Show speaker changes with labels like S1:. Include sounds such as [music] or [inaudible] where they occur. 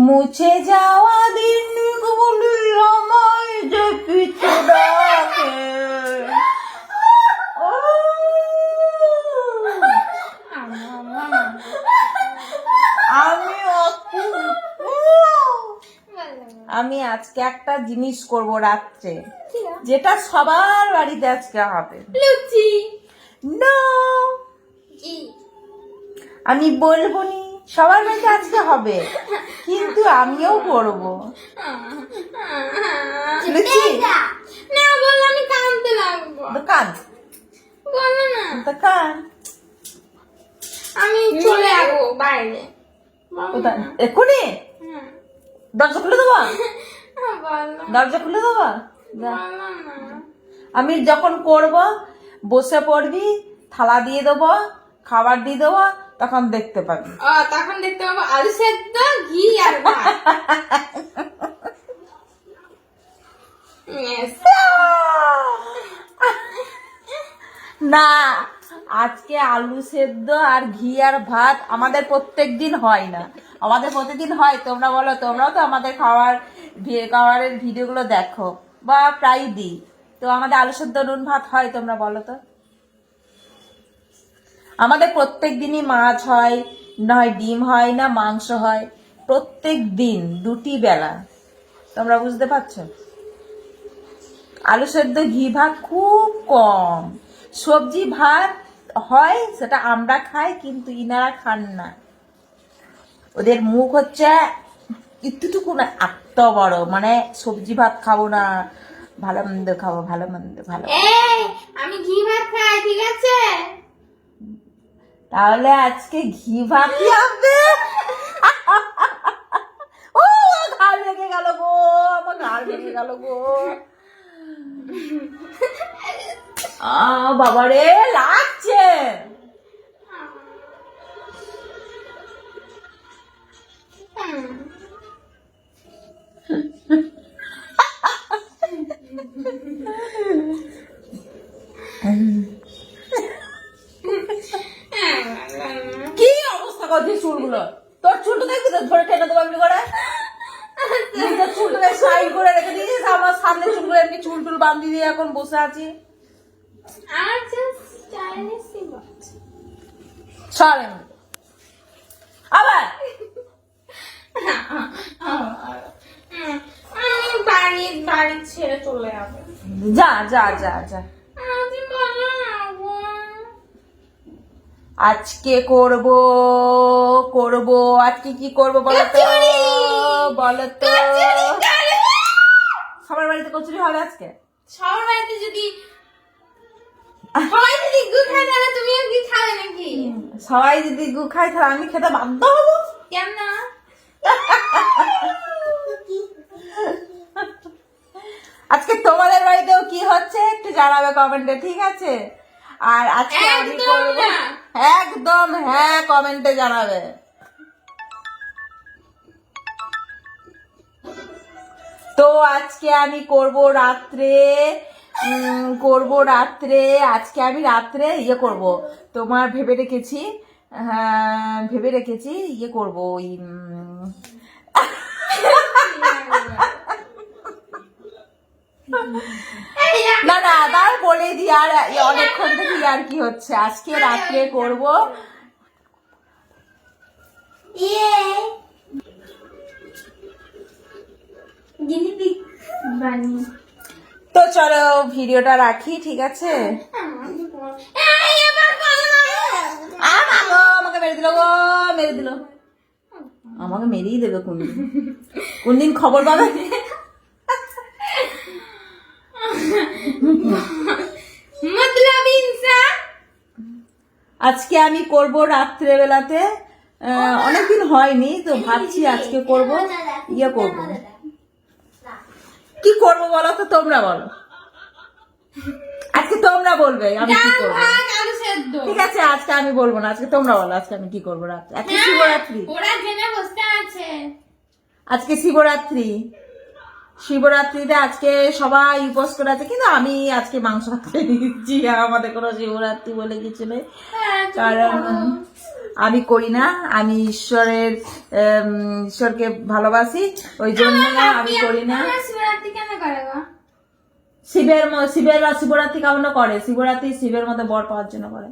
S1: মুছে যাওয়া দিনগুলি আমায় যে পিছু ডাকে আমি আমি আজকে একটা জিনিস করব রাত্রে যেটা সবার বাড়িতে আজকে হবে।
S2: লুচি! কি?
S1: আমি বলব নি সবার বাড়িতে আজকে হবে। কিন্তু আমিও করব লুচি
S2: না বল আমি কাঁদতে লাগবো।
S1: দোকান
S2: বলো না।
S1: দোকান
S2: আমি চলে যাব বাইরে।
S1: এক্ষুনি?
S2: হ্যাঁ।
S1: দরজা খুলে দেবো? দরজা খুলে দেবো? আমি যখন করব বসে পড়বি থালা দিয়ে দেবো খাবার দিয়ে দেবো তখন দেখতে পাবি।
S2: তখন দেখতে পাবো আলু সেদ্ধ ঘি আর
S1: না আজকে আলু সেদ্ধ আর ঘি আর ভাত আমাদের প্রত্যেক দিন হয় না। আমাদের প্রতিদিন হয় তোমরা বলো তোমরাও তো আমাদের খাওয়ার খাবারের ভিডিওগুলো দেখো বা প্রায় দিই। তো আমাদের আলু সেদ্ধ নুন ভাত হয় তোমরা বলো তো। আমাদের প্রত্যেক দিনই মাছ হয় নয় ডিম হয়, না মাংস হয়। প্রত্যেক দিন, দুটি বেলা। তোমরা বুঝতে পারছ? আলু সেদ্ধ ঘি ভাত খুব কম। সবজি ভাত হয়, সেটা আমরা খাই, কিন্তু ইনারা খান না। ওদের মুখ হচ্ছে একটুটুকু না, এত বড়। মানে সবজি ভাত খাব না, ভালো মন্দ খাব, ভালো মন্দ, ভালো
S2: আমি ঘি ভাত খাই, ঠিক আছে?
S1: তাহলে আজকে ঘি ভাবি হবে ও ঘাড় ভেঙে গেল গো, আমার ঘাড় ভেঙে গেল গো। বাবারে লাগছে করছিস চুলগুলো তোর চুলটা দেখবি তো? ধরে টেনে দেবো এমনি করে। নিজের চুলটাকে সাইড করে রেখে দিয়েছিস আমার সামনে চুলগুলো এমনি চুল টুল বান্ধি দিয়ে এখন বসে আছি। সর। আবার?
S2: বাড়ি ছেড়ে চলে যাব।
S1: যা যা যা যা
S2: আমি বলো না গো।
S1: আজকে করব করব। আজকে কি করব বলো তো? বলো তো। সবার বাড়িতে কচুরি হবে আজকে?
S2: সবার বাড়িতে যদি সবাই যদি গুড় খায় তাহলে তুমিও কি খাবে নাকি?
S1: সবাই যদি গু খায় তাহলে আমি খেতে বাধ্য হব।
S2: কেন?
S1: আজকে তোমাদের বাড়িতেও কি হচ্ছে? একটু জানাবে কমেন্টে ঠিক আছে? আর আজকে আমি করব
S2: না।
S1: একদম হ্যাঁ কমেন্টে জানাবে। তো আজকে আমি করব রাত্রে করব রাত্রে আজকে আমি রাত্রে ইয়ে করব। তোমার ভেবে রেখেছি হ্যাঁ ভেবে রেখেছি ইয়ে করব ওই [laughs] না না তার বলে দি আর অনেকক্ষণ আর কি হচ্ছে? আজকে রাত্রে করব।
S2: ইয়ে।
S1: তো চলো ভিডিওটা রাখি ঠিক আছে? আমাকে মেরে দিল গো মেরে দিল। আমাকে মেরেই দেবে কোনদিন। কোনদিন খবর পাবে? আজকে আমি করব রাত্রে বেলাতে অনেকদিন হয়নি তো ভাবছি আজকে করব ইয়ে করব। কি করব বলো তো তোমরা বলো। আজকে তোমরা বলবে আমি কি করব। ঠিক আছে আজকে আমি বলব না আজকে তোমরা বলো আজকে আমি কি করব রাত্রে আজকে শিবরাত্রি। আজকে শিবরাত্রি। শিবরাত্রিতে আজকে সবাই উপোস করে আছে কিন্তু আমি আজকে মাংস খেয়ে নিচ্ছি। আমাদের কোনো শিবরাত্রি বলে কিছু নেই।
S2: হ্যাঁ,
S1: কারণ আমি করি না আমি ঈশ্বরের ঈশ্বরকে ভালোবাসি ওই জন্য আমি করি না। শিবের শিবের শিবরাত্রি কেমন করে শিবরাত্রি শিবের মতো বর পাওয়ার জন্য করে।